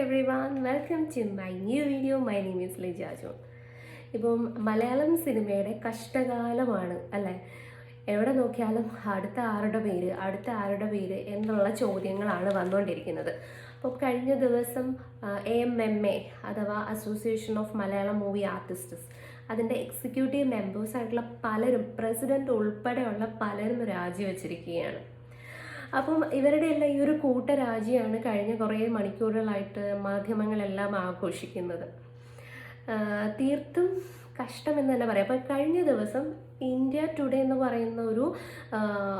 Everyone welcome to my new video my name is Lijaju ഇപ്പം മലയാളം സിനിമയുടെ കഷ്ടകാലമാണ് അല്ലേ? എവിടെ നോക്കിയാലും അടുത്ത ആരുടെ പേര് അടുത്ത ആരുടെ പേര് എന്നുള്ള ചോദ്യങ്ങളാണ് വന്നുകൊണ്ടിരിക്കുന്നത്. അപ്പോൾ കഴിഞ്ഞ ദിവസം എ എം എം എ അഥവാ association of Malayalam movie artists അതിന്റെ എക്സിക്യൂട്ടീവ് മെമ്പേഴ്സ് ആയിട്ടുള്ള പലരും പ്രസിഡന്റ് ഉൾപ്പെടെയുള്ള പലരും രാജിവെച്ചിരിക്കുകയാണ്. അപ്പം ഇവരുടെ എല്ലാം ഈ ഒരു കൂട്ടരാജിയാണ് കഴിഞ്ഞ കുറേ മണിക്കൂറുകളായിട്ട് മാധ്യമങ്ങളെല്ലാം ആഘോഷിക്കുന്നത്. തീർത്തും തീർത്തും കഷ്ടമെന്ന് തന്നെ പറയാം. അപ്പം കഴിഞ്ഞ ദിവസം ഇന്ത്യ ടുഡേ എന്ന് പറയുന്ന ഒരു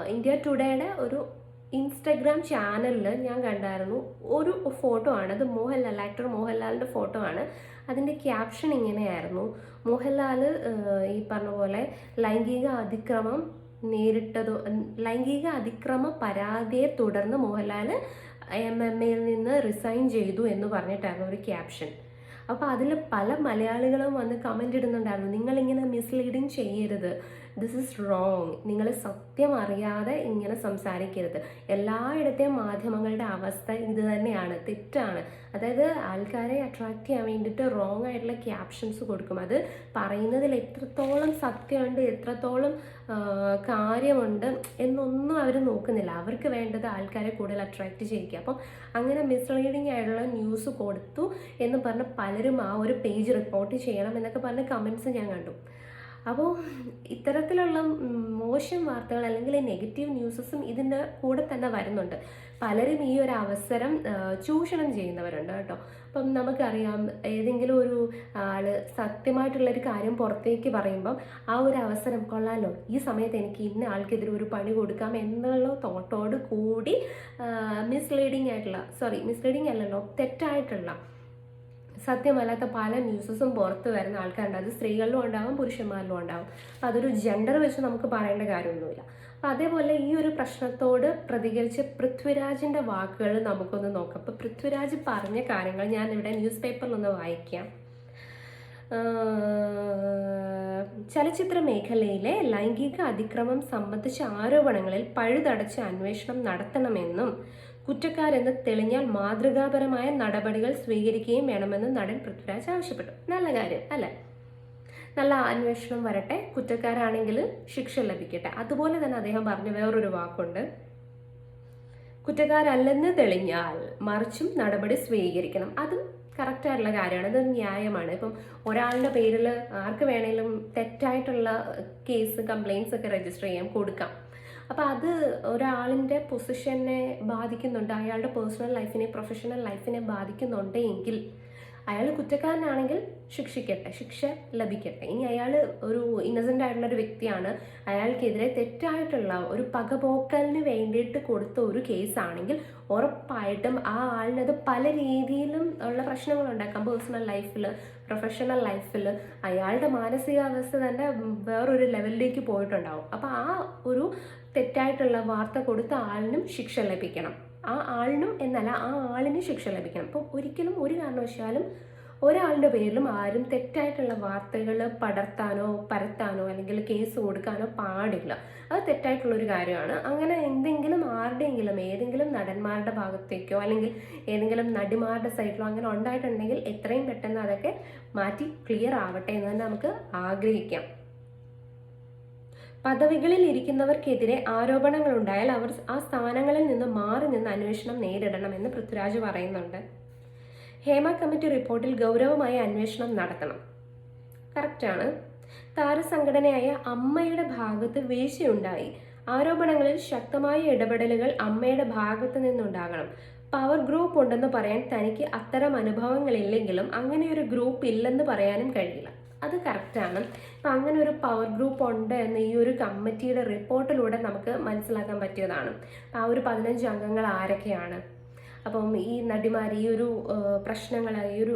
ഇന്ത്യ ടുഡേയുടെ ഒരു ഇൻസ്റ്റഗ്രാം ചാനലിൽ ഞാൻ കണ്ടായിരുന്നു. ഒരു ഫോട്ടോ ആണ്. അത് മോഹൻലാൽ ആക്ടർ മോഹൻലാലിന്റെ ഫോട്ടോ ആണ്. അതിന്റെ ക്യാപ്ഷൻ ഇങ്ങനെയായിരുന്നു. മോഹൻലാൽ ഈ പറഞ്ഞ പോലെ ലൈംഗിക അതിക്രമം നേരിട്ടതോ ലൈംഗിക അതിക്രമ പരാതിയെ തുടർന്ന് മോഹൻലാൽ എം എം എയിൽ നിന്ന് റിസൈൻ ചെയ്തു എന്ന് പറഞ്ഞിട്ടായിരുന്നു ഒരു ക്യാപ്ഷൻ അപ്പോൾ അതിൽ പല മലയാളികളും വന്ന് കമന്റ് ഇടുന്നുണ്ടായിരുന്നു. നിങ്ങളിങ്ങനെ മിസ്ലീഡിങ് ചെയ്യരുത്. ദിസ് ഇസ് റോങ് നിങ്ങൾ സത്യം അറിയാതെ ഇങ്ങനെ സംസാരിക്കരുത്. എല്ലായിടത്തെയും മാധ്യമങ്ങളുടെ അവസ്ഥ ഇത് തന്നെയാണ് തെറ്റാണ്. അതായത് ആൾക്കാരെ അട്രാക്ട് ചെയ്യാൻ വേണ്ടിയിട്ട് റോങ് ആയിട്ടുള്ള ക്യാപ്ഷൻസ് കൊടുക്കും. അത് പറയുന്നതിൽ എത്രത്തോളം സത്യമുണ്ട് എത്രത്തോളം കാര്യമുണ്ട് എന്നൊന്നും അവർ നോക്കുന്നില്ല. അവർക്ക് വേണ്ടത് ആൾക്കാരെ കൂടുതൽ അട്രാക്റ്റ് ചെയ്യിക്കുക. അപ്പം അങ്ങനെ മിസ്ലീഡിങ് ആയിട്ടുള്ള ന്യൂസ് കൊടുത്തു എന്ന് പറഞ്ഞ് പലരും ആ ഒരു പേജ് റിപ്പോർട്ട് ചെയ്യണം എന്നൊക്കെ പറഞ്ഞ് കമൻസ് ഞാൻ കണ്ടു. അപ്പോൾ ഇത്തരത്തിലുള്ള മോശം വാർത്തകൾ അല്ലെങ്കിൽ നെഗറ്റീവ് ന്യൂസസും ഇതിന്റെ കൂടെ തന്നെ വരുന്നുണ്ട്. പലരും ഈ ഒരു അവസരം ചൂഷണം ചെയ്യുന്നവരുണ്ട് കേട്ടോ. അപ്പം നമുക്കറിയാം ഏതെങ്കിലും ഒരു ആൾ സത്യമായിട്ടുള്ളൊരു കാര്യം പുറത്തേക്ക് പറയുമ്പം ആ ഒരു അവസരം കൊള്ളാലോ ഈ സമയത്ത് എനിക്ക് ഇന്ന ആൾക്കെതിരെ ഒരു പണി കൊടുക്കാം എന്നുള്ള തോട്ടോട് കൂടി മിസ്ലീഡിങ് ആയിട്ടുള്ള സോറി മിസ്ലീഡിങ് അല്ലല്ലോ തെറ്റായിട്ടുള്ള സത്യമല്ലാത്ത പല ന്യൂസസും പുറത്ത് വരുന്ന ആൾക്കാരുണ്ട്. അത് സ്ത്രീകളിലും ഉണ്ടാവും പുരുഷന്മാരിലും ഉണ്ടാവും. അതൊരു ജെൻഡർ വെച്ച് നമുക്ക് പറയേണ്ട കാര്യമൊന്നുമില്ല. അപ്പം അതേപോലെ ഈ ഒരു പ്രശ്നത്തോട് പ്രതികരിച്ച് പൃഥ്വിരാജിന്റെ വാക്കുകൾ നമുക്കൊന്ന് നോക്കാം. അപ്പം പൃഥ്വിരാജ് പറഞ്ഞ കാര്യങ്ങൾ ഞാൻ ഇവിടെ ന്യൂസ് പേപ്പറിലൊന്ന് വായിക്കാം ചലച്ചിത്ര മേഖലയിലെ ലൈംഗിക അതിക്രമം സംബന്ധിച്ച ആരോപണങ്ങളിൽ പഴുതടച്ച് അന്വേഷണം നടത്തണമെന്നും കുറ്റക്കാരെന്ന് തെളിഞ്ഞാൽ മാതൃകാപരമായ നടപടികൾ സ്വീകരിക്കുകയും വേണമെന്ന് നടൻ പൃഥ്വിരാജ് ആവശ്യപ്പെട്ടു. നല്ല കാര്യം അല്ലേ? നല്ല അന്വേഷണം വരട്ടെ. കുറ്റക്കാരാണെങ്കിൽ ശിക്ഷ ലഭിക്കട്ടെ. അതുപോലെ തന്നെ അദ്ദേഹം പറഞ്ഞ വേറൊരു വാക്കുണ്ട്. കുറ്റക്കാരല്ലെന്ന് തെളിഞ്ഞാൽ മറിച്ചും നടപടി സ്വീകരിക്കണം. അതും കറക്റ്റായിട്ടുള്ള കാര്യമാണ്. അത് ന്യായമാണ്. ഇപ്പം ഒരാളുടെ പേരിൽ ആർക്ക് വേണേലും തെറ്റായിട്ടുള്ള കേസ് കംപ്ലയിൻസ് ഒക്കെ രജിസ്റ്റർ ചെയ്യാം കൊടുക്കാം. അപ്പം അത് ഒരാളിന്റെ പൊസിഷനെ ബാധിക്കുന്നുണ്ട് അയാളുടെ പേഴ്സണൽ ലൈഫിനെ പ്രൊഫഷണൽ ലൈഫിനെ ബാധിക്കുന്നുണ്ട് എങ്കിൽ അയാൾ കുറ്റക്കാരനാണെങ്കിൽ ശിക്ഷിക്കട്ടെ ശിക്ഷ ലഭിക്കട്ടെ. ഇനി അയാൾ ഒരു ഇന്നസെന്റ് ആയിട്ടുള്ള ഒരു വ്യക്തിയാണ്. അയാൾക്കെതിരെ തെറ്റായിട്ടുള്ള ഒരു പകപോക്കലിന് വേണ്ടിയിട്ട് കൊടുത്ത ഒരു കേസാണെങ്കിൽ ഉറപ്പായിട്ടും ആ ആളിനത് പല രീതിയിലും ഉള്ള പ്രശ്നങ്ങൾ ഉണ്ടാക്കാം. പേഴ്സണൽ ലൈഫിൽ പ്രൊഫഷണൽ ലൈഫിൽ അയാളുടെ മാനസികാവസ്ഥ തന്നെ വേറൊരു ലെവലിലേക്ക് പോയിട്ടുണ്ടാവും. അപ്പോൾ ആ ഒരു തെറ്റായിട്ടുള്ള വാർത്ത കൊടുത്ത ആളിനും ശിക്ഷ ലഭിക്കണം. ആ ആളിനും എന്നല്ല ആ ആളിന് ശിക്ഷ ലഭിക്കണം. അപ്പോൾ ഒരിക്കലും ഒരു കാരണവശാലും ഒരാളുടെ പേരിലും ആരും തെറ്റായിട്ടുള്ള വാർത്തകൾ പടർത്താനോ പരത്താനോ അല്ലെങ്കിൽ കേസ് കൊടുക്കാനോ പാടില്ല. അത് തെറ്റായിട്ടുള്ള ഒരു കാര്യമാണ്. അങ്ങനെ എന്തെങ്കിലും ആരുടെയെങ്കിലും ഏതെങ്കിലും നടന്മാരുടെ ഭാഗത്തേക്കോ അല്ലെങ്കിൽ ഏതെങ്കിലും നടിമാരുടെ സൈഡിലോ അങ്ങനെ ഉണ്ടായിട്ടുണ്ടെങ്കിൽ എത്രയും പെട്ടെന്ന് അതൊക്കെ മാറ്റി ക്ലിയർ ആവട്ടെ എന്ന് തന്നെ നമുക്ക് ആഗ്രഹിക്കാം. പദവികളിൽ ഇരിക്കുന്നവർക്കെതിരെ ആരോപണങ്ങൾ ഉണ്ടായാൽ അവർ ആ സ്ഥാനങ്ങളിൽ നിന്ന് മാറി നിന്ന് അന്വേഷണം നേരിടണമെന്ന് പൃഥ്വിരാജ് പറയുന്നുണ്ട്. ഹേമ കമ്മിറ്റി റിപ്പോർട്ടിൽ ഗൗരവമായ അന്വേഷണം നടത്തണം. കറക്റ്റാണ്. താരസംഘടനയായ അമ്മയുടെ ഭാഗത്ത് വീഴ്ചയുണ്ടായി. ആരോപണങ്ങളിൽ ശക്തമായ ഇടപെടലുകൾ അമ്മയുടെ ഭാഗത്ത് നിന്നുണ്ടാകണം. പവർ ഗ്രൂപ്പ് ഉണ്ടെന്ന് പറയാൻ തനിക്ക് അത്തരം അനുഭവങ്ങളില്ലെങ്കിലും അങ്ങനെ ഒരു ഗ്രൂപ്പ് ഇല്ലെന്ന് പറയാനും കഴിയില്ല. അത് കറക്റ്റാണ് അപ്പം അങ്ങനെ ഒരു പവർ ഗ്രൂപ്പ് ഉണ്ട് എന്ന് ഈ ഒരു കമ്മിറ്റിയുടെ റിപ്പോർട്ടിലൂടെ നമുക്ക് മനസ്സിലാക്കാൻ പറ്റിയതാണ്. ആ ഒരു പതിനഞ്ച് അംഗങ്ങൾ ആരൊക്കെയാണ്? അപ്പം ഈ നടിമാർ ഈ ഒരു പ്രശ്നങ്ങൾ ഈ ഒരു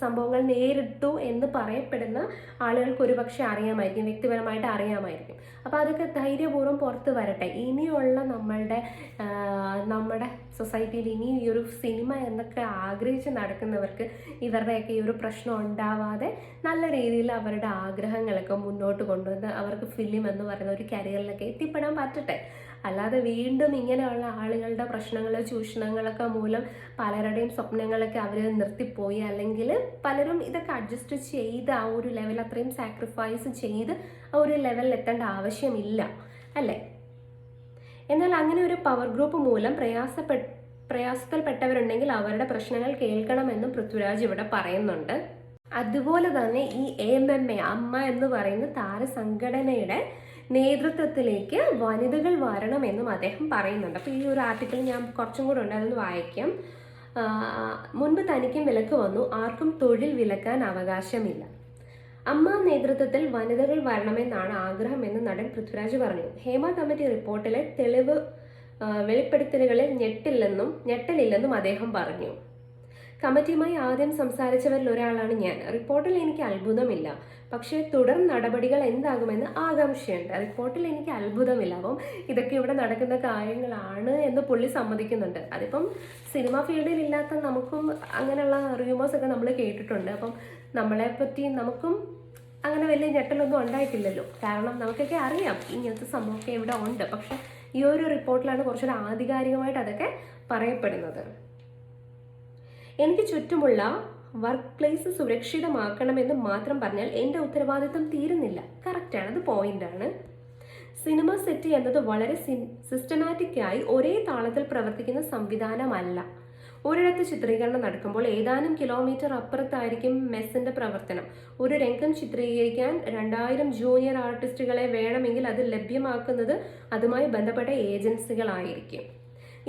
സംഭവങ്ങൾ നേരിട്ടു എന്ന് പറയപ്പെടുന്ന ആളുകൾക്ക് ഒരുപക്ഷെ അറിയാമായിരിക്കും വ്യക്തിപരമായിട്ട് അറിയാമായിരിക്കും. അപ്പോൾ അതൊക്കെ ധൈര്യപൂർവം പുറത്ത് വരട്ടെ. ഇനിയുള്ള നമ്മളുടെ നമ്മുടെ സൊസൈറ്റിയിൽ ഇനി ഈ ഒരു സിനിമ എന്നൊക്കെ ആഗ്രഹിച്ച് നടക്കുന്നവർക്ക് ഇവരുടെയൊക്കെ ഈ ഒരു പ്രശ്നം ഉണ്ടാവാതെ നല്ല രീതിയിൽ അവരുടെ ആഗ്രഹങ്ങളൊക്കെ മുന്നോട്ട് കൊണ്ടുവന്ന് അവർക്ക് ഫിലിം എന്ന് പറയുന്ന ഒരു കരിയറിലൊക്കെ എത്തിപ്പെടാൻ പറ്റട്ടെ. അല്ലാതെ വീണ്ടും ഇങ്ങനെയുള്ള ആളുകളുടെ പ്രശ്നങ്ങൾ ചൂഷണങ്ങളൊക്കെ മൂലം പലരുടെയും സ്വപ്നങ്ങളൊക്കെ അവർ നിർത്തിപ്പോയി. അല്ലെങ്കിൽ പലരും ഇതൊക്കെ അഡ്ജസ്റ്റ് ചെയ്ത് ആ ഒരു ലെവൽ അത്രയും സാക്രിഫൈസ് ചെയ്ത് ആ ഒരു ലെവലിൽ എത്തേണ്ട ആവശ്യമില്ല. അല്ലേ? എന്നാൽ അങ്ങനെ ഒരു പവർ ഗ്രൂപ്പ് മൂലം പ്രയാസപ്പെ പ്രയാസത്തിൽപ്പെട്ടവരുണ്ടെങ്കിൽ അവരുടെ പ്രശ്നങ്ങൾ കേൾക്കണമെന്നും പൃഥ്വിരാജ് ഇവിടെ പറയുന്നുണ്ട്. അതുപോലെ തന്നെ ഈ എം എം എ അമ്മ എന്ന് പറയുന്ന താരസംഘടനയുടെ നേതൃത്വത്തിലേക്ക് വനിതകൾ വരണമെന്നും അദ്ദേഹം പറയുന്നുണ്ട്. അപ്പോൾ ഈ ഒരു ആർട്ടിക്കിൾ ഞാൻ കുറച്ചും കൂടെ ഉണ്ട് അതൊന്ന് വായിക്കാം മുൻപ് തനിക്കും വിലക്ക് വന്നു. ആർക്കും തൊഴിൽ വിലക്കാൻ അവകാശമില്ല. അമ്മ നേതൃത്വത്തിൽ വനിതകൾ വരണമെന്നാണ് ആഗ്രഹമെന്ന് നടൻ പൃഥ്വിരാജ് പറഞ്ഞു. ഹേമ കമ്മിറ്റി റിപ്പോർട്ടിലെ തെളിവ് വെളിപ്പെടുത്തലുകളിൽ ഞെട്ടില്ലെന്നും ഞെട്ടലില്ലെന്നും അദ്ദേഹം പറഞ്ഞു. കമ്മിറ്റിയുമായി ആദ്യം സംസാരിച്ചവരിൽ ഒരാളാണ് ഞാൻ. റിപ്പോർട്ടിൽ എനിക്ക് അത്ഭുതമില്ല. പക്ഷേ തുടർ നടപടികൾ എന്താകുമെന്ന് ആകാംക്ഷയുണ്ട്. റിപ്പോർട്ടിൽ എനിക്ക് അത്ഭുതമില്ല. അപ്പം ഇതൊക്കെ ഇവിടെ നടക്കുന്ന കാര്യങ്ങളാണ് എന്ന് പുള്ളി സമ്മതിക്കുന്നുണ്ട്. അതിപ്പം സിനിമ ഫീൽഡിൽ ഇല്ലാത്ത നമുക്കും അങ്ങനെയുള്ള റൂമേഴ്സ് ഒക്കെ നമ്മൾ കേട്ടിട്ടുണ്ട്. അപ്പം നമ്മളെ പറ്റി നമുക്കും അങ്ങനെ വലിയ ഞെട്ടലൊന്നും ഉണ്ടായിട്ടില്ലല്ലോ. കാരണം നമുക്കൊക്കെ അറിയാം ഇങ്ങനത്തെ സംഭവമൊക്കെ ഇവിടെ ഉണ്ട്. പക്ഷെ ഈ ഒരു റിപ്പോർട്ടിലാണ് കുറച്ചുകൂടെ ആധികാരികമായിട്ട് അതൊക്കെ പറയപ്പെടുന്നത്. എനിക്ക് ചുറ്റുമുള്ള വർക്ക് പ്ലേസ് സുരക്ഷിതമാക്കണമെന്ന് മാത്രം പറഞ്ഞാൽ എന്റെ ഉത്തരവാദിത്വം തീരുന്നില്ല. കറക്റ്റാണ് അത് പോയിന്റാണ് സിനിമ സെറ്റ് എന്നത് വളരെ സിസ്റ്റമാറ്റിക് ആയി ഒരേ താളത്തിൽ പ്രവർത്തിക്കുന്ന സംവിധാനമല്ല. ഒരിടത്ത് ചിത്രീകരണം നടക്കുമ്പോൾ ഏതാനും കിലോമീറ്റർ അപ്പുറത്തായിരിക്കും മെസ്സിന്റെ പ്രവർത്തനം. ഒരു രംഗം ചിത്രീകരിക്കാൻ രണ്ടായിരം ജൂനിയർ ആർട്ടിസ്റ്റുകളെ വേണമെങ്കിൽ അത് ലഭ്യമാക്കുന്നത് അതുമായി ബന്ധപ്പെട്ട ഏജൻസികളായിരിക്കും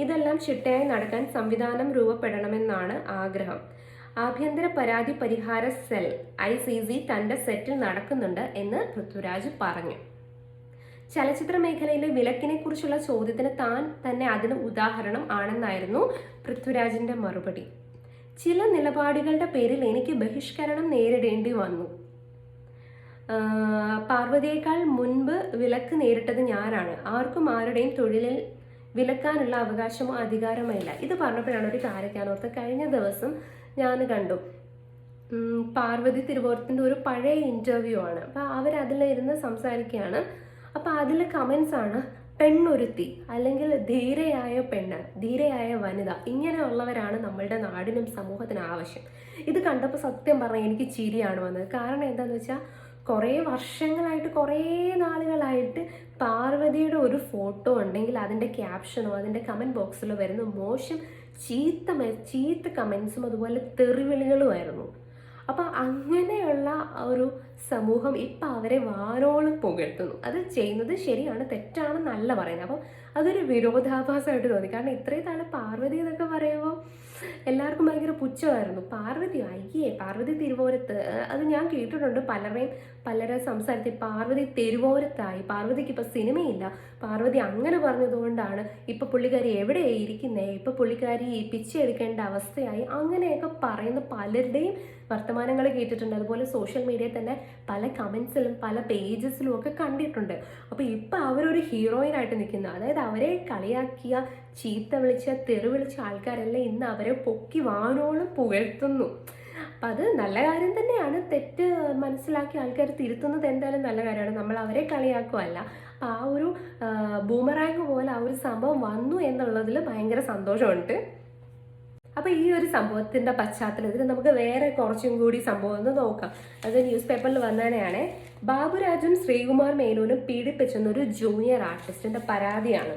ഇതെല്ലാം ചിട്ടയായി നടക്കാൻ സംവിധാനം രൂപപ്പെടണമെന്നാണ് ആഗ്രഹം. ആഭ്യന്തര പരാതി പരിഹാര സെൽ ഐ സി സി തന്റെ സെറ്റിൽ നടക്കുന്നുണ്ട് എന്ന് പൃഥ്വിരാജ് പറഞ്ഞു. ചലച്ചിത്ര മേഖലയിലെ വിലക്കിനെ കുറിച്ചുള്ള ചോദ്യത്തിന് താൻ തന്നെ അതിന് ഉദാഹരണം ആണെന്നായിരുന്നു പൃഥ്വിരാജിന്റെ മറുപടി. ചില നിലപാടുകളുടെ പേരിൽ എനിക്ക് ബഹിഷ്കരണം നേരിടേണ്ടി വന്നു. പാർവതിയേക്കാൾ മുൻപ് വിലക്ക് നേരിട്ടത് ഞാനാണ്. ആർക്കും ആരുടെയും തൊഴിലിൽ വിലക്കാനുള്ള അവകാശമോ അധികാരമോ ഇല്ല. ഇത് പറഞ്ഞപ്പോഴാണ് ഒരു കാര്യക്കാനോർത്ത് കഴിഞ്ഞ ദിവസം ഞാൻ കണ്ടു. പാർവതി തിരുവോരത്തിന്റെ ഒരു പഴയ ഇന്റർവ്യൂ ആണ്. അപ്പോൾ അവരതിലിരുന്ന് സംസാരിക്കുകയാണ്. അപ്പോൾ അതിൽ കമൻസ് ആണ് പെണ്ണൊരുത്തി അല്ലെങ്കിൽ ധീരയായ പെണ്ണ് ധീരയായ വനിത ഇങ്ങനെയുള്ളവരാണ് നമ്മളുടെ നാടിനും സമൂഹത്തിനും ആവശ്യം. ഇത് കണ്ടപ്പോൾ സത്യം പറഞ്ഞാൽ എനിക്ക് ചിരിയാണ് വന്നത്. കാരണം എന്താണെന്ന് വെച്ചാൽ കുറേ വർഷങ്ങളായിട്ട് കുറേ നാളുകളായിട്ട് പാർവതിയുടെ ഒരു ഫോട്ടോ ഉണ്ടെങ്കിൽ അതിന്റെ ക്യാപ്ഷനോ അതിന്റെ കമന്റ് ബോക്സിലോ വരുന്ന മോശം ചീത്ത ചീത്ത കമൻസും അതുപോലെ തെറിവിളികളുമായിരുന്നു. അപ്പം അങ്ങനെയുള്ള ഒരു സമൂഹം ഇപ്പം അവരെ വാനോളം പുകഴ്ത്തുന്നു. അത് ചെയ്യുന്നത് ശരിയാണ് തെറ്റാണെന്നല്ല പറയുന്നത്. അപ്പം അതൊരു വിരോധാഭാസമായിട്ട് തോന്നി. കാരണം ഇത്രയും നാളെ പാർവതി എന്നൊക്കെ പറയുമ്പോൾ എല്ലാവർക്കും ഭയങ്കര പുച്ഛമായിരുന്നു. പാർവതി അയ്യേ പാർവതി തിരുവോരത്ത് അത് ഞാൻ കേട്ടിട്ടുണ്ട് പലരെയും പലരെ സംസാരത്തിൽ പാർവതി തിരുവോരത്തായി. പാർവതിക്ക് ഇപ്പം സിനിമയില്ല. പാർവതി അങ്ങനെ പറഞ്ഞതുകൊണ്ടാണ് ഇപ്പം പുള്ളിക്കാരി എവിടെയായി ഇരിക്കുന്നേ? ഇപ്പം പുള്ളിക്കാരി പിച്ചെടുക്കേണ്ട അവസ്ഥയായി. അങ്ങനെയൊക്കെ പറയുന്ന പലരുടെയും വർത്തമാനങ്ങൾ കേട്ടിട്ടുണ്ട്. അതുപോലെ സോഷ്യൽ മീഡിയയിൽ തന്നെ പല കമൻസിലും പല പേജസിലും ഒക്കെ കണ്ടിട്ടുണ്ട്. അപ്പോൾ ഇപ്പം അവരൊരു ഹീറോയിനായിട്ട് നിൽക്കുന്നു. അതായത് അവരെ കളിയാക്കിയ ചീത്ത വിളിച്ച തെറി വിളിച്ച ആൾക്കാരെല്ലാം ഇന്ന് അവരെ പൊക്കി വാനോളം പുകഴ്ത്തുന്നു. അപ്പം അത് നല്ല കാര്യം തന്നെയാണ്. തെറ്റ് മനസ്സിലാക്കി ആൾക്കാർ തിരുത്തുന്നത് എന്തായാലും നല്ല കാര്യമാണ്. നമ്മൾ അവരെ കളിയാക്കുമല്ല അപ്പം ആ ഒരു ബൂമറാങ് പോലെ ആ ഒരു സംഭവം വന്നു എന്നുള്ളതിൽ ഭയങ്കര സന്തോഷമുണ്ട്. അപ്പോൾ ഈ ഒരു സംഭവത്തിന്റെ പശ്ചാത്തലത്തിൽ നമുക്ക് വേറെ കുറച്ചും കൂടി സംഭവം ഒന്ന് നോക്കാം. അത് ന്യൂസ് പേപ്പറിൽ വന്നതന്നെയാണ്. ബാബുരാജും ശ്രീകുമാർ മേനോനും പീഡിപ്പിച്ചെന്ന ഒരു ജൂനിയർ ആർട്ടിസ്റ്റിന്റെ പരാതിയാണ്.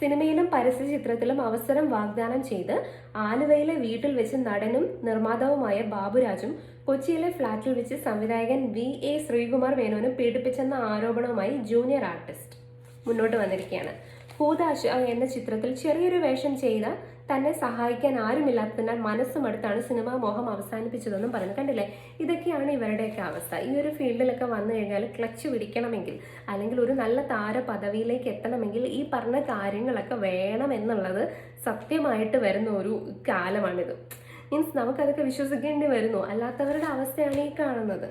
സിനിമയിലും പരസ്യ ചിത്രത്തിലും അവസരം വാഗ്ദാനം ചെയ്ത് ആലുവയിലെ വീട്ടിൽ വെച്ച് നടനും നിർമ്മാതാവുമായ ബാബുരാജും കൊച്ചിയിലെ ഫ്ളാറ്റിൽ വെച്ച് സംവിധായകൻ വി എ ശ്രീകുമാർ മേനോനും പീഡിപ്പിച്ചെന്ന ആരോപണവുമായി ജൂനിയർ ആർട്ടിസ്റ്റ് മുന്നോട്ട് വന്നിരിക്കുകയാണ്. ഭൂതാശ എന്ന ചിത്രത്തിൽ ചെറിയൊരു വേഷം ചെയ്ത തന്നെ സഹായിക്കാൻ ആരുമില്ലാത്തതിനാൽ മനസ്സുമടുത്താണ് സിനിമാ മോഹം അവസാനിപ്പിച്ചതെന്നും പറഞ്ഞു കണ്ടില്ലേ? ഇതൊക്കെയാണ് ഇവരുടെയൊക്കെ അവസ്ഥ. ഈ ഒരു ഫീൽഡിലൊക്കെ വന്നു കഴിഞ്ഞാൽ ക്ലച്ച് പിടിക്കണമെങ്കിൽ അല്ലെങ്കിൽ ഒരു നല്ല താര പദവിയിലേക്ക് എത്തണമെങ്കിൽ ഈ പറഞ്ഞ കാര്യങ്ങളൊക്കെ വേണം എന്നുള്ളത് സത്യമായിട്ട് വരുന്ന ഒരു കാലമാണിത്. മീൻസ് നമുക്കതൊക്കെ വിശ്വസിക്കേണ്ടി വരുന്നു. അല്ലാത്തവരുടെ അവസ്ഥയാണ് ഈ കാണുന്നത്.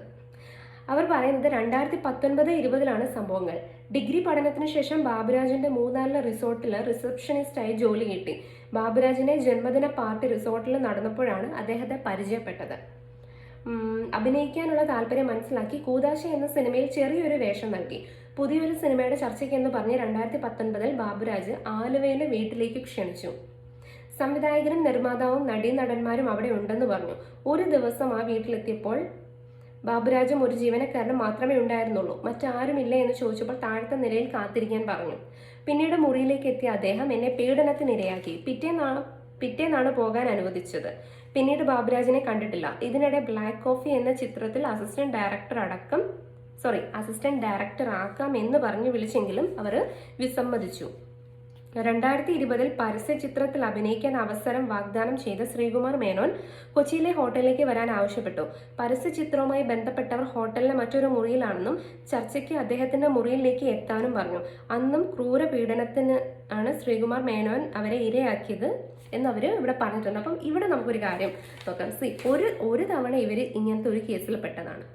അവർ പറയുന്നത് രണ്ടായിരത്തി പത്തൊൻപത് ഇരുപതിലാണ് സംഭവങ്ങൾ. ഡിഗ്രി പഠനത്തിന് ശേഷം ബാബുരാജിന്റെ മൂന്നാറിലെ റിസോർട്ടിൽ റിസപ്ഷനിസ്റ്റായി ജോലി കിട്ടി. ബാബുരാജിനെ ജന്മദിന പാർട്ടി റിസോർട്ടിൽ നടന്നപ്പോഴാണ് അദ്ദേഹത്തെ പരിചയപ്പെട്ടത്. അഭിനയിക്കാനുള്ള താല്പര്യം മനസ്സിലാക്കി കൂതാശ എന്ന സിനിമയിൽ ചെറിയൊരു വേഷം നൽകി. പുതിയൊരു സിനിമയുടെ ചർച്ചയ്ക്ക് എന്ന് പറഞ്ഞ് രണ്ടായിരത്തി പത്തൊൻപതിൽ ബാബുരാജ് ആലുവയിലെ വീട്ടിലേക്ക് ക്ഷണിച്ചു. സംവിധായകനും നിർമ്മാതാവും നടീനടന്മാരും അവിടെ ഉണ്ടെന്ന് പറഞ്ഞു. ഒരു ദിവസം ആ വീട്ടിലെത്തിയപ്പോൾ ബാബുരാജും ഒരു ജീവനക്കാരനും മാത്രമേ ഉണ്ടായിരുന്നുള്ളൂ. മറ്റാരുമില്ല എന്ന് ചോദിച്ചപ്പോൾ താഴത്തെ നിലയിൽ കാത്തിരിക്കാൻ പറഞ്ഞു. പിന്നീട് മുറിയിലേക്ക് എത്തിയ അദ്ദേഹം എന്നെ പീഡനത്തിനിരയാക്കി. പിറ്റേന്നാണ് പിറ്റേന്നാണ് പോകാൻ അനുവദിച്ചത്. പിന്നീട് ബാബുരാജിനെ കണ്ടിട്ടില്ല. ഇതിനിടെ ബ്ലാക്ക് കോഫി എന്ന ചിത്രത്തിൽ അസിസ്റ്റന്റ് ഡയറക്ടർ അടക്കം സോറി അസിസ്റ്റന്റ് ഡയറക്ടർ ആക്കാം എന്ന് പറഞ്ഞു വിളിച്ചെങ്കിലും അവർ വിസമ്മതിച്ചു. രണ്ടായിരത്തി ഇരുപതിൽ പരസ്യ ചിത്രത്തിൽ അഭിനയിക്കാൻ അവസരം വാഗ്ദാനം ചെയ്ത ശ്രീകുമാർ മേനോൻ കൊച്ചിയിലെ ഹോട്ടലിലേക്ക് വരാൻ ആവശ്യപ്പെട്ടു. പരസ്യ ചിത്രവുമായി ബന്ധപ്പെട്ടവർ ഹോട്ടലിലെ മറ്റൊരു മുറിയിലാണെന്നും ചർച്ചയ്ക്ക് അദ്ദേഹത്തിന്റെ മുറിയിലേക്ക് എത്താനും പറഞ്ഞു. അന്നും ക്രൂര പീഡനത്തിന് ആണ് ശ്രീകുമാർ മേനോൻ അവരെ ഇരയാക്കിയത് എന്നവർ ഇവിടെ പറഞ്ഞിട്ടുണ്ട്. അപ്പം ഇവിടെ നമുക്കൊരു കാര്യം നോക്കാം. സി ഒരു ഒരു തവണ ഇവർ ഇങ്ങനത്തെ ഒരു കേസിൽ പെട്ടതാണ്.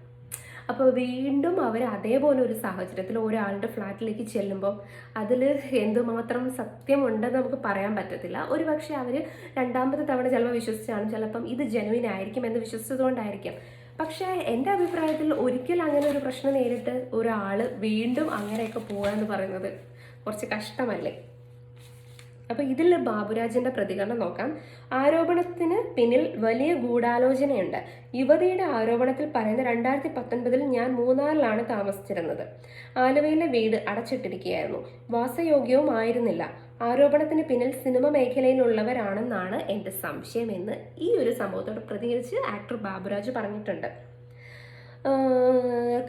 അപ്പോൾ വീണ്ടും അവർ അതേപോലെ ഒരു സാഹചര്യത്തിൽ ഒരാളുടെ ഫ്ലാറ്റിലേക്ക് ചെല്ലുമ്പോൾ അതിൽ എന്തുമാത്രം സത്യമുണ്ടെന്ന് നമുക്ക് പറയാൻ പറ്റത്തില്ല. ഒരു പക്ഷേ അവർ രണ്ടാമത്തെ തവണ ചിലപ്പോൾ വിശ്വസിച്ചാണ്. ചിലപ്പം ഇത് ജനുവിൻ ആയിരിക്കും എന്ന് വിശ്വസിച്ചതുകൊണ്ടായിരിക്കും. പക്ഷേ എന്റെ അഭിപ്രായത്തിൽ ഒരിക്കൽ അങ്ങനെ ഒരു പ്രശ്നം നേരിട്ട് ഒരാൾ വീണ്ടും അങ്ങനെയൊക്കെ പോകാന്ന് പറയുന്നത് കുറച്ച് കഷ്ടമല്ലേ? അപ്പോൾ ഇതിൽ ബാബുരാജിന്റെ പ്രതികരണം നോക്കാം. ആരോപണത്തിന് പിന്നിൽ വലിയ ഗൂഢാലോചനയുണ്ട്. യുവതിയുടെ ആരോപണത്തിൽ പറയുന്ന രണ്ടായിരത്തി പത്തൊൻപതിൽ ഞാൻ മൂന്നാറിലാണ് താമസിച്ചിരുന്നത്. ആലുവയിലെ വീട് അടച്ചിട്ടിരിക്കുകയായിരുന്നു. വാസയോഗ്യവും ആയിരുന്നില്ല. ആരോപണത്തിന് പിന്നിൽ സിനിമ മേഖലയിലുള്ളവരാണെന്നാണ് എന്റെ സംശയം എന്ന് ഈ ഒരു സംഭവത്തോട് പ്രതികരിച്ച് ആക്ടർ ബാബുരാജ് പറഞ്ഞിട്ടുണ്ട്.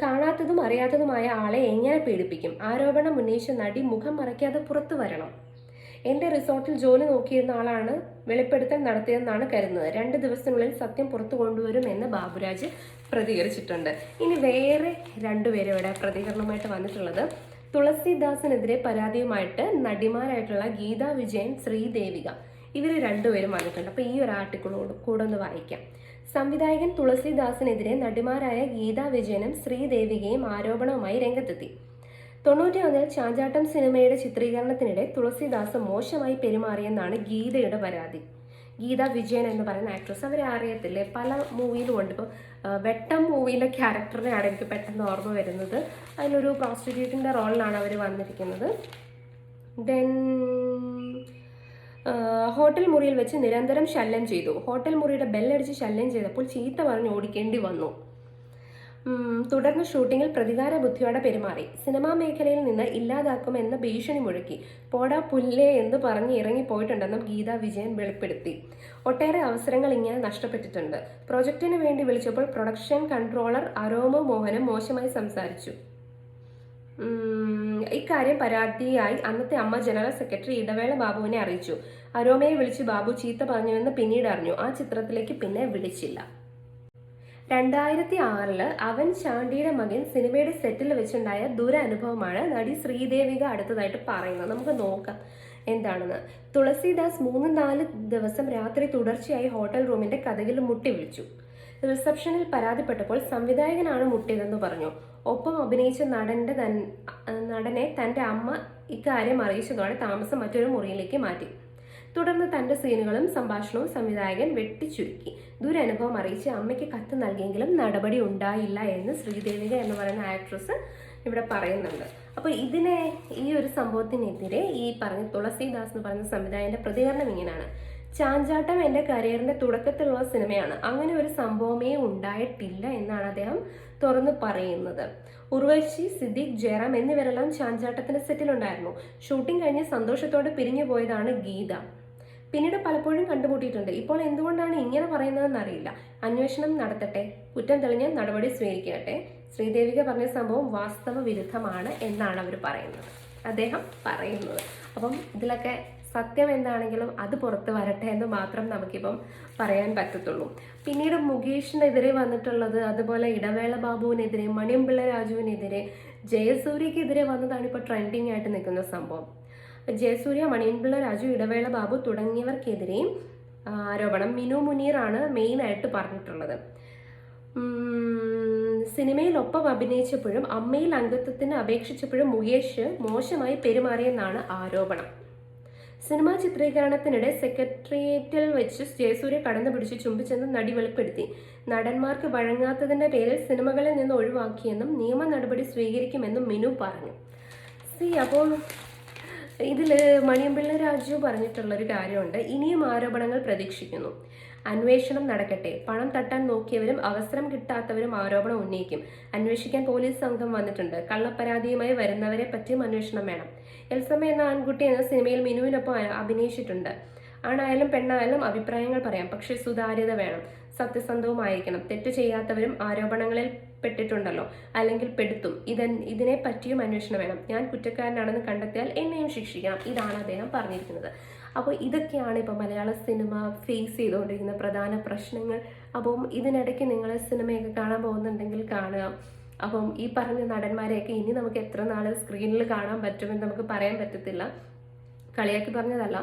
കാണാത്തതും അറിയാത്തതുമായ ആളെ എങ്ങനെ പീഡിപ്പിക്കും? ആരോപണം ഉന്നയിച്ച നടി മുഖം മറയ്ക്കാതെ പുറത്തു വരണം. എന്റെ റിസോർട്ടിൽ ജോലി നോക്കിയിരുന്ന ആളാണ് വെളിപ്പെടുത്തൽ നടത്തിയതെന്നാണ് കരുതുന്നത്. രണ്ട് ദിവസത്തിനുള്ളിൽ സത്യം പുറത്തു കൊണ്ടുവരും എന്ന് ബാബുരാജ് പ്രതികരിച്ചിട്ടുണ്ട്. ഇനി വേറെ രണ്ടുപേരും ഇവിടെ പ്രതികരണമായിട്ട് വന്നിട്ടുള്ളത്. തുളസിദാസിനെതിരെ പരാതിയുമായിട്ട് നടിമാരായിട്ടുള്ള ഗീതാ വിജയൻ ശ്രീദേവിക ഇവർ രണ്ടുപേരും വന്നിട്ടുണ്ട്. അപ്പോൾ ഈ ഒരു ആർട്ടിക്കിളോട് കൂടെ ഒന്ന് വായിക്കാം. സംവിധായകൻ തുളസിദാസിനെതിരെ നടിമാരായ ഗീതാ വിജയനും ശ്രീദേവികയും ആരോപണവുമായി രംഗത്തെത്തി. തൊണ്ണൂറ്റി ഒന്നിൽ ചാഞ്ചാട്ടം സിനിമയുടെ ചിത്രീകരണത്തിനിടെ തുളസിദാസ് മോശമായി പെരുമാറിയെന്നാണ് ഗീതയുടെ പരാതി. ഗീത വിജയൻ എന്ന് പറയുന്ന ആക്ട്രസ് അവരെ അറിയത്തില്ലേ? പല മൂവിയിലും ഉണ്ട്. ഇപ്പോൾ വെട്ടം മൂവിയിലെ ക്യാരക്ടറിനെയാണ് എനിക്ക് പെട്ടെന്ന് ഓർമ്മ വരുന്നത്. അതിലൊരു പ്രോസ്റ്റിറ്റ്യൂട്ടിന്റെ റോളിലാണ് അവർ വന്നിരിക്കുന്നത്. ദെൻ ഹോട്ടൽ മുറിയിൽ വെച്ച് നിരന്തരം ശല്യം ചെയ്തു. ഹോട്ടൽ മുറിയുടെ ബെല്ലടിച്ച് ശല്യം ചെയ്തപ്പോൾ ചീത്ത പറഞ്ഞ് ഓടിക്കേണ്ടി വന്നു. തുടർന്ന് ഷൂട്ടിങ്ങിൽ പ്രതികാര ബുദ്ധിയോടെ പെരുമാറി. സിനിമാ മേഖലയിൽ നിന്ന് ഇല്ലാതാക്കുമെന്ന് ഭീഷണി മുഴക്കി. പോടാ പുല്ലേ എന്ന് പറഞ്ഞ് ഇറങ്ങിപ്പോയിട്ടുണ്ടെന്നും ഗീത വിജയൻ വെളിപ്പെടുത്തി. ഒട്ടേറെ അവസരങ്ങൾ ഇങ്ങനെ നഷ്ടപ്പെട്ടിട്ടുണ്ട്. പ്രൊജക്ടിന് വേണ്ടി വിളിച്ചപ്പോൾ പ്രൊഡക്ഷൻ കൺട്രോളർ അരോമോ മോഹനം മോശമായി സംസാരിച്ചു. ഇക്കാര്യം പരാതിയായി അന്നത്തെ അമ്മ ജനറൽ സെക്രട്ടറി ഇടവേള ബാബുവിനെ അറിയിച്ചു. അരോമയെ വിളിച്ച് ബാബു ചീത്ത പറഞ്ഞുവെന്ന് പിന്നീട് അറിഞ്ഞു. ആ ചിത്രത്തിലേക്ക് പിന്നെ വിളിച്ചില്ല. രണ്ടായിരത്തി ആറിൽ അവൻ ചാണ്ടിയുടെ മകൻ സിനിമയുടെ സെറ്റിൽ വെച്ചുണ്ടായ ദുരനുഭവമാണ് നടി ശ്രീദേവിക അടുത്തതായിട്ട് പറയുന്നത്. നമുക്ക് നോക്കാം എന്താണെന്ന്. തുളസിദാസ് മൂന്ന് നാല് ദിവസം രാത്രി തുടർച്ചയായി ഹോട്ടൽ റൂമിന്റെ കഥകിൽ മുട്ടി വിളിച്ചു. റിസപ്ഷനിൽ പരാതിപ്പെട്ടപ്പോൾ സംവിധായകനാണ് മുട്ടിയതെന്ന് പറഞ്ഞു. ഒപ്പം അഭിനയിച്ച നടന്റെ നടനെ തന്റെ അമ്മ ഇക്കാര്യം അറിയിച്ചതോടെ താമസം മറ്റൊരു മുറിയിലേക്ക് മാറ്റി. തുടർന്ന് തന്റെ സീനുകളും സംഭാഷണവും സംവിധായകൻ വെട്ടിച്ചുരുക്കി. ദുരനുഭവം അറിയിച്ച് അമ്മയ്ക്ക് കത്ത് നൽകിയെങ്കിലും നടപടി ഉണ്ടായില്ല എന്ന് ശ്രീദേവിക എന്ന് പറയുന്ന ആക്ട്രസ് ഇവിടെ പറയുന്നുണ്ട്. അപ്പോൾ ഇതിനെ ഈ ഒരു സംഭവത്തിനെതിരെ ഈ പറഞ്ഞ തുളസിദാസ് എന്ന് പറയുന്ന സംവിധായകന്റെ പ്രതികരണം ഇങ്ങനെയാണ്. ചാഞ്ചാട്ടം എന്റെ കരിയറിന്റെ തുടക്കത്തിലുള്ള സിനിമയാണ്. അങ്ങനെ ഒരു സംഭവമേ ഉണ്ടായിട്ടില്ല എന്നാണ് അദ്ദേഹം തുറന്നു പറയുന്നത്. ഉർവശി സിദ്ദിഖ് ജയറാം എന്നിവരെല്ലാം ചാഞ്ചാട്ടത്തിന്റെ സെറ്റിലുണ്ടായിരുന്നു ഷൂട്ടിംഗ് കഴിഞ്ഞ് സന്തോഷത്തോടെ പിരിഞ്ഞു പോയതാണ് ഗീത. പിന്നീട് പലപ്പോഴും കണ്ടുമുട്ടിയിട്ടുണ്ട്. ഇപ്പോൾ എന്തുകൊണ്ടാണ് ഇങ്ങനെ പറയുന്നതെന്ന് അറിയില്ല അന്വേഷണം നടത്തട്ടെ. കുറ്റം തെളിഞ്ഞ് നടപടി സ്വീകരിക്കട്ടെ. ശ്രീദേവിക പറഞ്ഞ സംഭവം വാസ്തവ വിരുദ്ധമാണ് എന്നാണ് അവർ പറയുന്നത്. അദ്ദേഹം പറയുന്നത്. അപ്പം ഇതിലൊക്കെ സത്യം എന്താണെങ്കിലും അത് പുറത്ത് വരട്ടെ എന്ന് മാത്രം നമുക്കിപ്പം പറയാൻ പറ്റത്തുള്ളൂ. പിന്നീട് മുകേഷിനെതിരെ വന്നിട്ടുള്ളത് അതുപോലെ ഇടവേള ബാബുവിനെതിരെ മണിയമ്പിള്ള രാജുവിനെതിരെ ജയസൂര്യക്കെതിരെ വന്നതാണ് ഇപ്പോൾ ട്രെൻഡിങ് ആയിട്ട് നിൽക്കുന്ന സംഭവം. ജയസൂര്യ മണിയൻപിള്ള രാജു ഇടവേള ബാബു തുടങ്ങിയവർക്കെതിരെയും ആരോപണം മിനു മുനീറാണ് മെയിനായിട്ട് പറഞ്ഞിട്ടുള്ളത്. സിനിമയിൽ ഒപ്പം അഭിനയിച്ചപ്പോഴും അമ്മയിൽ അംഗത്വത്തിന് അപേക്ഷിച്ചപ്പോഴും മുകേഷ് മോശമായി പെരുമാറിയെന്നാണ് ആരോപണം. സിനിമാ ചിത്രീകരണത്തിനിടെ സെക്രട്ടേറിയറ്റിൽ വെച്ച് ജയസൂര്യ കടന്നു പിടിച്ച് ചുംബിച്ചെന്ന് നടി വെളിപ്പെടുത്തി നടന്മാർക്ക് വഴങ്ങാത്തതിന്റെ പേരിൽ സിനിമകളിൽ നിന്ന് ഒഴിവാക്കിയെന്നും നിയമ നടപടി സ്വീകരിക്കുമെന്നും മിനു പറഞ്ഞു. സി അപ്പോൾ ഇതിൽ മണിയമ്പിള്ള രാജു പറഞ്ഞിട്ടുള്ളൊരു കാര്യമുണ്ട്. ഇനിയും ആരോപണങ്ങൾ പ്രതീക്ഷിക്കുന്നു. അന്വേഷണം നടക്കട്ടെ. പണം തട്ടാൻ നോക്കിയവരും അവസരം കിട്ടാത്തവരും ആരോപണം ഉന്നയിക്കും. അന്വേഷിക്കാൻ പോലീസ് സംഘം വന്നിട്ടുണ്ട്. കള്ളപ്പരാതിയുമായി വരുന്നവരെ പറ്റിയും അന്വേഷണം വേണം. എൽസമ്മ എന്ന ആൺകുട്ടി എന്ന സിനിമയിൽ മിനുവിനൊപ്പം അഭിനയിച്ചിട്ടുണ്ട്. ആണായാലും പെണ്ണായാലും അഭിപ്രായങ്ങൾ പറയാം. പക്ഷേ സുതാര്യത വേണം. സത്യസന്ധവുമായിരിക്കണം. തെറ്റ് ചെയ്യാത്തവരും ആരോപണങ്ങളിൽ പെട്ടിട്ടുണ്ടല്ലോ. അല്ലെങ്കിൽ പെടുത്തും. ഇതൻ ഇതിനെ പറ്റിയും അന്വേഷണം വേണം. ഞാൻ കുറ്റക്കാരനാണെന്ന് കണ്ടെത്തിയാൽ എന്നെയും ശിക്ഷിക്കണം. ഇതാണ് അദ്ദേഹം പറഞ്ഞിരിക്കുന്നത്. അപ്പോൾ ഇതൊക്കെയാണ് ഇപ്പോൾ മലയാള സിനിമ ഫേസ് ചെയ്തുകൊണ്ടിരിക്കുന്ന പ്രധാന പ്രശ്നങ്ങൾ. അപ്പം ഇതിനിടയ്ക്ക് നിങ്ങൾ സിനിമയൊക്കെ കാണാൻ പോകുന്നുണ്ടെങ്കിൽ കാണുക. അപ്പം ഈ പറഞ്ഞ നടന്മാരെയൊക്കെ ഇനി നമുക്ക് എത്ര നാൾ സ്ക്രീനിൽ കാണാൻ പറ്റുമെന്ന് നമുക്ക് പറയാൻ പറ്റത്തില്ല. കളിയാക്കി പറഞ്ഞതല്ല.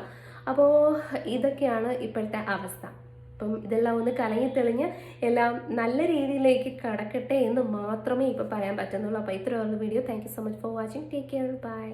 അപ്പോൾ ഇതൊക്കെയാണ് ഇപ്പോഴത്തെ അവസ്ഥ. അപ്പം ഇതെല്ലാം ഒന്ന് കലങ്ങി തെളിഞ്ഞ് എല്ലാം നല്ല രീതിയിലേക്ക് കടക്കട്ടെ എന്ന് മാത്രമേ ഇപ്പോൾ പറയാൻ പറ്റുന്നുള്ളൂ. അപ്പോൾ ഇത്രയുള്ള video. Thank so much for watching take care bye